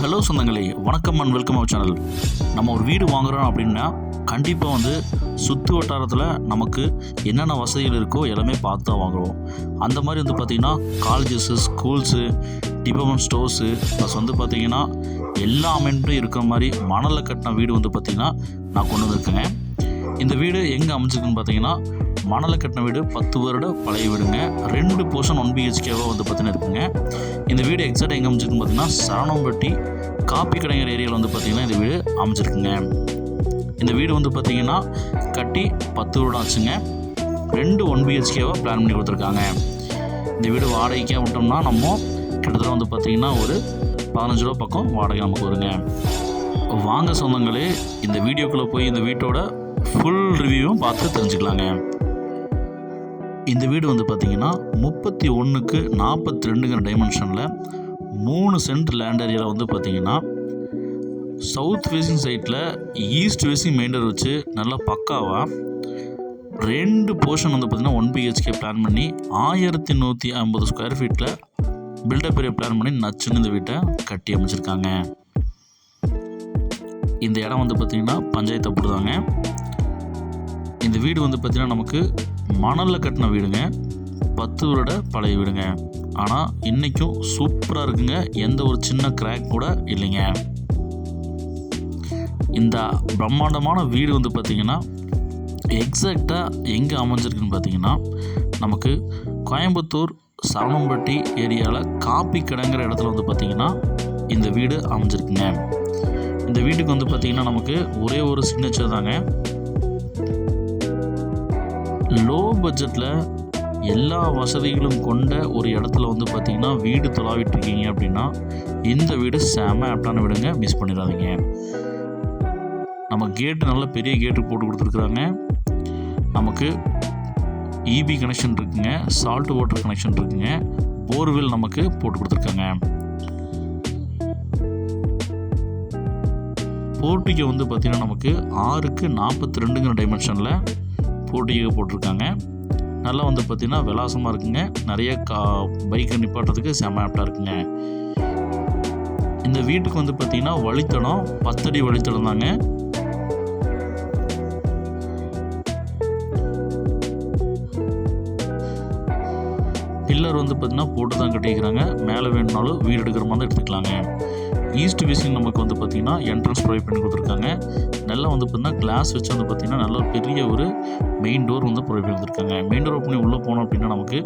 Hello சொந்தங்களே வணக்கம் and welcome our channel நம்ம ஒரு வீடு வாங்குறோம் அப்படின்னா கண்டிப்பாக வந்து சுற்று வட்டாரத்தில் நமக்கு என்னென்ன வசதிகள் இருக்கோ எல்லாமே பார்த்து தான் வாங்குவோம் அந்த மாதிரி வந்து பார்த்திங்கன்னா colleges schools department stores plus வந்து பார்த்திங்கன்னா எல்லா அமைப்பும் இருக்கிற மாதிரி மணலில் கட்டின வீடு வந்து பார்த்திங்கன்னா நான் கொண்டு வந்திருக்கேங்க இந்த வீடு எங்கே அமைஞ்சிருக்குன்னு பார்த்தீங்கன்னா மணலை கட்டின வீடு பத்து வருட பழைய வீடுங்க. ரெண்டு போர்ஷன் ஒன் பிஹெச்கேவாக வந்து பார்த்தீங்கன்னா இருக்குங்க. இந்த வீடு எக்ஸாக்ட் எங்கே அமைச்சிருக்குன்னு பார்த்தீங்கன்னா சரணம்பட்டி காப்பி கடைங்கிற ஏரியாவில் வந்து பார்த்தீங்கன்னா இந்த வீடு அமைச்சிருக்குங்க இந்த வீடு வந்து பார்த்தீங்கன்னா கட்டி பத்து வருடம் ஆச்சுங்க. ரெண்டு ஒன் பிஹெச்கேவாக பிளான் பண்ணி கொடுத்துருக்காங்க. இந்த வீடு வாடகைக்கே விட்டோம்னா நம்ம கிட்டத்தட்ட வந்து பார்த்தீங்கன்னா ஒரு பதினஞ்சு ரூபா பக்கம் வாடகை நமக்கு வருங்க. வாங்க சொந்தங்களே இந்த வீடியோக்குள்ளே போய் இந்த வீட்டோட ஃபுல் ரிவ்யூவும் பார்த்து தெரிஞ்சுக்கலாங்க. இந்த வீடு வந்து பார்த்தீங்கன்னா முப்பத்தி ஒன்றுக்கு நாற்பத்தி ரெண்டுங்கிற டைமென்ஷனில் மூணு சென்ட் லேண்ட் ஏரியாவில் வந்து பார்த்தீங்கன்னா சவுத் ஃபேஸிங் சைட்டில் ஈஸ்ட் ஃபேஸிங் மெயின்டர் வச்சு நல்லா பக்காவாக ரெண்டு போர்ஷன் வந்து பார்த்திங்கன்னா ஒன் பிஹெச்கே பிளான் பண்ணி ஆயிரத்தி நூற்றி ஐம்பது ஸ்கொயர் ஃபீட்டில் பில்டப் ஏரியா பிளான் பண்ணி நச்சுன்னு இந்த வீட்டை கட்டி அமைச்சிருக்காங்க. இந்த இடம் வந்து பார்த்திங்கன்னா பஞ்சாயத்து அப்படிதாங்க. இந்த வீடு வந்து பார்த்திங்கன்னா நமக்கு மணலில் கட்டின வீடுங்க. பத்து வருட பழைய வீடுங்க. ஆனால் இன்றைக்கும் சூப்பராக இருக்குங்க. எந்த ஒரு சின்ன கிராக் கூட இல்லைங்க. இந்த பிரம்மாண்டமான வீடு வந்து பார்த்திங்கன்னா எக்ஸாக்டாக எங்கே அமைஞ்சிருக்குன்னு பார்த்தீங்கன்னா நமக்கு கோயம்புத்தூர் சரவணம்பட்டி ஏரியாவில் காப்பி கடைங்கிற இடத்துல வந்து பார்த்திங்கன்னா இந்த வீடு அமைஞ்சிருக்குங்க. இந்த வீட்டுக்கு வந்து பார்த்திங்கன்னா நமக்கு ஒரே ஒரு சிக்னேச்சர் தாங்க. லோ பட்ஜெட்டில் எல்லா வசதிகளும் கொண்ட ஒரு இடத்துல வந்து பார்த்திங்கன்னா வீடு தொலாவிட்டு இருக்கீங்க அப்படின்னா இந்த வீடு செம ஆப்டான வீடுங்க. மிஸ் பண்ணிடாதீங்க. நம்ம கேட்டு நல்ல பெரிய கேட்டு போட்டு கொடுத்துருக்குறாங்க. நமக்கு இபி கனெக்ஷன் இருக்குங்க. சால்ட் வாட்டர் கனெக்ஷன் இருக்குங்க. போர்வெல் நமக்கு போட்டு கொடுத்துருக்காங்க. போர்ட்டிகை வந்து பார்த்திங்கன்னா நமக்கு ஆறுக்கு நாற்பத்தி ரெண்டுங்கிற டைமென்ஷனில் போட்டியை போட்டிருக்காங்க. நல்லா வந்து பார்த்திங்கன்னா விலாசமாக இருக்குங்க. நிறைய கா பைக்கை நிப்பாட்டுறதுக்கு செம ஆப்டாக இருக்குங்க. இந்த வீட்டுக்கு வந்து பார்த்திங்கன்னா வழித்தடம் பத்தடி வழித்தடம் தாங்க. பில்லர் வந்து பார்த்திங்கன்னா போட்டு தான் கட்டிக்கிறாங்க மேலே வேணும்னாலும் வீடு எடுக்கிற மாதிரி எடுத்துக்கலாங்க. ஈஸ்ட் விஷயம் நமக்கு வந்து பார்த்திங்கன்னா என்ட்ரன்ஸ் ப்ரொவைட் பண்ணி கொடுத்துருக்காங்க. நல்லா வந்து பார்த்திங்கன்னா கிளாஸ் வச்சு வந்து பார்த்திங்கன்னா நல்ல பெரிய ஒரு மெயின் டோர் வந்து ப்ரொவைட் பண்ணி கொடுத்துருக்காங்க. மெயின் டோர் பண்ணி உள்ளே போனோம் அப்படின்னா நமக்கு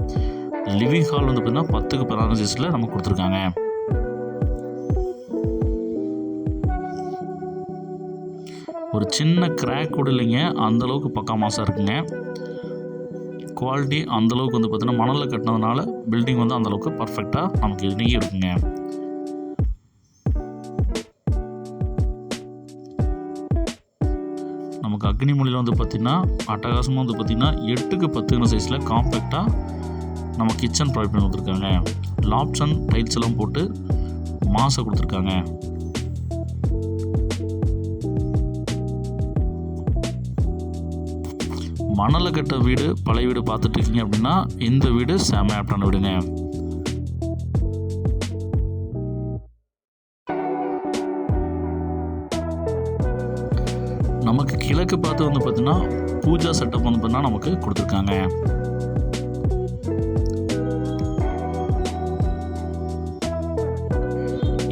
லிவிங் ஹால் வந்து பார்த்திங்கன்னா பத்துக்கு பதினாறு நமக்கு கொடுத்துருக்காங்க. ஒரு சின்ன கிராக் கூட இல்லைங்க. அந்தளவுக்கு பக்கா மாசாக இருக்குங்க. குவாலிட்டி அந்தளவுக்கு வந்து பார்த்திங்கன்னா மணலில் கட்டினதுனால பில்டிங் வந்து அந்தளவுக்கு பர்ஃபெக்டாக நமக்கு இன்றைக்கி இருக்குங்க அக்னிமொழியில் வந்து பார்த்திங்கன்னா அட்டகாசமாக வந்து பார்த்திங்கன்னா எட்டுக்கு பத்துங்கிற சைஸில் காம்பேக்டாக நம்ம கிச்சன் ப்ரொவைட் பண்ணி கொடுத்துருக்காங்க லாப்ஷன் டைல்ஸ் எல்லாம் போட்டு மாசை கொடுத்துருக்காங்க. மணலை கட்ட வீடு பழைய வீடு பார்த்துட்டு இருக்கீங்க அப்படின்னா இந்த வீடு செம ஆப்டான வீடுங்க. கிழக்கு பார்த்து வந்து பார்த்தீங்கன்னா பூஜா செட்டப் வந்து பார்த்தீங்கன்னா நமக்கு கொடுத்துருக்காங்க.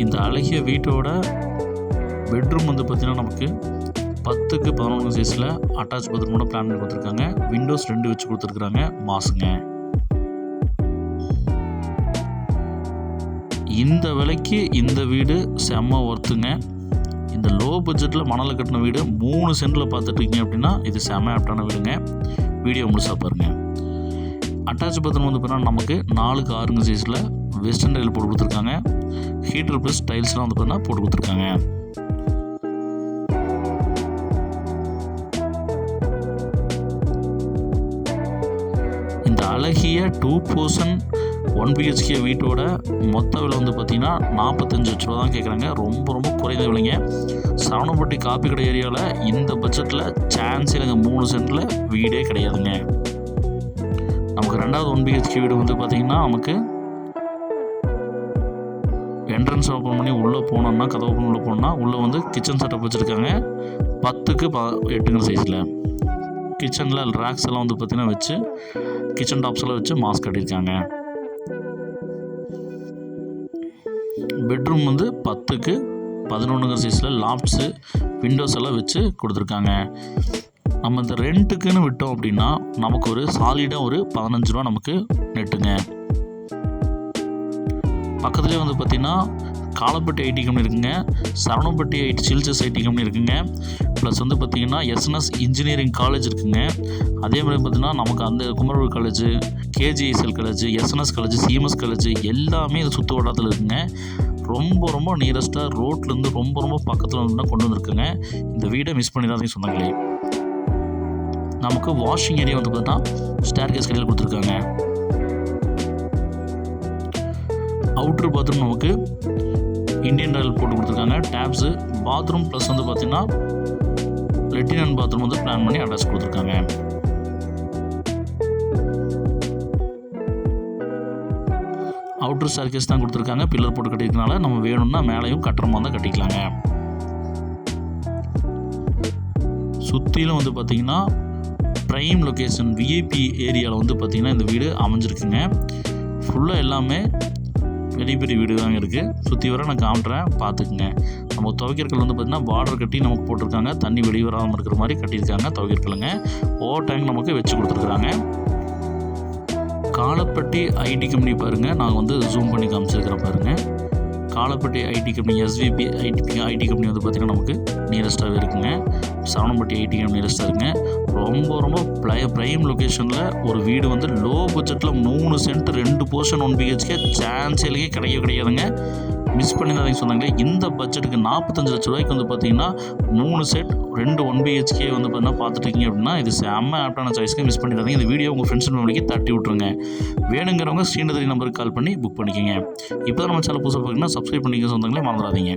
இந்த அழகிய வீட்டோட பெட்ரூம் வந்து பார்த்தீங்கன்னா நமக்கு பத்துக்கு பதினொன்று சைஸில் அட்டாச் பாத்ரூமோட பிளான் பண்ணி கொடுத்துருக்காங்க. விண்டோஸ் ரெண்டு வச்சு கொடுத்துருக்குறாங்க மாசுங்க இந்த விலைக்கு இந்த வீடு செம்ம ஒர்த்துங்க பட்ஜெட்டில் மணலில் கட்டின வீடு மூணு சென்டில் பார்த்துட்ருக்கீங்க அப்படின்னா இது செம்ம ஆப்டான வீடுங்க. வீடியோ முழுசாக பாருங்கள் அட்டாச் பாத்ரூம் வந்து பார்த்தீங்கன்னா நமக்கு நாலுக்கு ஆறுங்க சைஸில் வெஸ்டர்ன் டைல் போட்டு கொடுத்துருக்காங்க. ஹீட்டர் ப்ளஸ் டைல்ஸ்லாம் வந்து பார்த்தீங்கன்னா போட்டு கொடுத்துருக்காங்க. இந்த அழகிய டூ பர்சன்ட் ஒன் பிஹெச்கே வீட்டோட மொத்த விலை வந்து பார்த்திங்கன்னா நாற்பத்தஞ்சு லட்ச ரூபா தான் கேட்குறாங்க. ரொம்ப ரொம்ப குறைந்த விலைங்க. சரவணப்பட்டி காப்பி கடை ஏரியாவில் இந்த பட்ஜெட்டில் சான்ஸ் இல்லைங்க. மூணு சென்டில் வீடே கிடையாதுங்க. நமக்கு ரெண்டாவது ஒன் பிஹெச்கே வீடு வந்து பார்த்திங்கன்னா நமக்கு என்ட்ரன்ஸ் ஓப்பன் பண்ணி உள்ளே போனோம்னா கதை ஓப்பன் உள்ளே போனோம்னா உள்ளே வந்து கிச்சன் செட்டப் வச்சுருக்காங்க. பத்துக்கு ப எட்டுங்கிற சைஸில் கிச்சனில் ரேக்ஸ் எல்லாம் வந்து பார்த்திங்கன்னா வச்சு கிச்சன் டாப்ஸ் எல்லாம் வச்சு மாஸ்க் கட்டியிருக்காங்க. பெட்ரூம் வந்து பத்துக்கு பதினொன்றுங்கிற சைஸில் லாப்ஸு விண்டோஸ் எல்லாம் வச்சு கொடுத்துருக்காங்க. நம்ம இந்த ரெண்ட்டுக்குன்னு விட்டோம் அப்படின்னா நமக்கு ஒரு சாலிடாக ஒரு பதினஞ்சு ரூபா நமக்கு நெட்டுங்க பக்கத்துலேயே வந்து பார்த்திங்கன்னா காலப்பட்டி ஐடி கம்பெனி இருக்குங்க. சரவணப்பட்டி ஐடி சில்சஸ் ஐடி கம்பெனி இருக்குங்க. ப்ளஸ் வந்து பார்த்திங்கன்னா எஸ்என்எஸ் இன்ஜினியரிங் காலேஜ் இருக்குங்க. அதே மாதிரி பார்த்திங்கன்னா நமக்கு அந்த குமரூர் college KGSL college SNS college CMS college எல்லாமே இது சுற்று வட்டாரத்தில் இருக்குங்க. ரொம்ப ரொம்ப நியரஸ்ட்டாக ரோட்லேருந்து ரொம்ப ரொம்ப பக்கத்தில் வந்து கொண்டு வந்திருக்குங்க. இந்த வீடை மிஸ் பண்ணிடாதீங்க சொன்னாங்களே நமக்கு வாஷிங் ஏரியா வந்து பார்த்தீங்கன்னா ஸ்டேர் கேஸ் கடையில் கொடுத்துருக்காங்க. அவுட்ரு பாத்ரூம் நமக்கு இந்தியன் ஆயில் போட்டு கொடுத்துருக்காங்க. டேப்ஸு பாத்ரூம் ப்ளஸ் வந்து பார்த்திங்கன்னா லெட்டினன் பாத்ரூம் வந்து பிளான் பண்ணி அட்ரஸ் கொடுத்துருக்காங்க. அவுட்ரு சர்க்கஸ் தான் கொடுத்துருக்காங்க. பில்லர் போட்டு கட்டியிருக்கனால நம்ம வேணும்னா மேலேயும் கட்டுற மாதிரி தான் கட்டிக்கலாங்க. சுற்றிலும் வந்து பார்த்திங்கன்னா ப்ரைம் லொக்கேஷன் விஐபி ஏரியாவில் வந்து பார்த்திங்கன்னா இந்த வீடு அமைஞ்சிருக்குங்க. ஃபுல்லாக எல்லாமே பெரிய பெரிய வீடு தாங்க இருக்குது சுற்றி வர நான் காமிட்றேன் பார்த்துக்குங்க நம்ம துவைக்கிறக்கல் வந்து பார்த்திங்கன்னா பார்டர் கட்டி நமக்கு போட்டிருக்காங்க. தண்ணி வெளியே வராமல் இருக்கிற மாதிரி கட்டியிருக்காங்க துவைக்கிறக்கலுங்க ஓவர் டேங்க் நமக்கு வச்சு கொடுத்துருக்குறாங்க. காலப்பட்டி ஐடி கம்பெனி பாருங்கள் நாங்கள் வந்து ஜூம் பண்ணி காமிச்சிருக்கிறோம் பாருங்கள் Kalapatti IT company SVP IT IT company வந்து பார்த்திங்கன்னா நமக்கு நியரஸ்ட்டாகவே இருக்குங்க. சரவணப்பட்டி ஐடி கம்பெனி நியரஸ்ட்டாக இருக்குங்க. ரொம்ப ரொம்ப ப்ளை ப்ரைம் லொக்கேஷனில் ஒரு வீடு வந்து லோ பட்ஜெட்டில் மூணு சென்ட் ரெண்டு போர்ஷன் ஒன் பிஹெச்கே சான்ஸிலேயே கிடைக்க கிடையாதுங்க மிஸ் பண்ணிடாதீங்க சொன்னாங்களே இந்த பட்ஜெட்டுக்கு நாற்பத்தஞ்சு லட்ச ரூபாய்க்கு வந்து பார்த்தீங்கன்னா மூணு செட் ரெண்டு ஒன் பிஹெச்கே வந்து பார்த்தீங்கன்னா பார்த்துட்டீங்க அப்படின்னா இது செம்ம ஆப்டான சாய்ஸ்க்கு மிஸ் பண்ணிடாதீங்க. இந்த வீடியோ உங்கள் ஃப்ரெண்ட்ஸ் ஃபேமிலிக்கு தட்டி விட்ருங்க வேணுங்கிறவங்க ஸ்ரீநகரி நம்பருக்கு கால் பண்ணி புக் பண்ணிக்கோங்க. இப்போ தான் நம்ம சேனல் புதுசாக பார்த்தீங்கன்னா சப்ஸ்கிரைப் பண்ணிக்க சொந்தங்களே மறந்துடாதீங்க.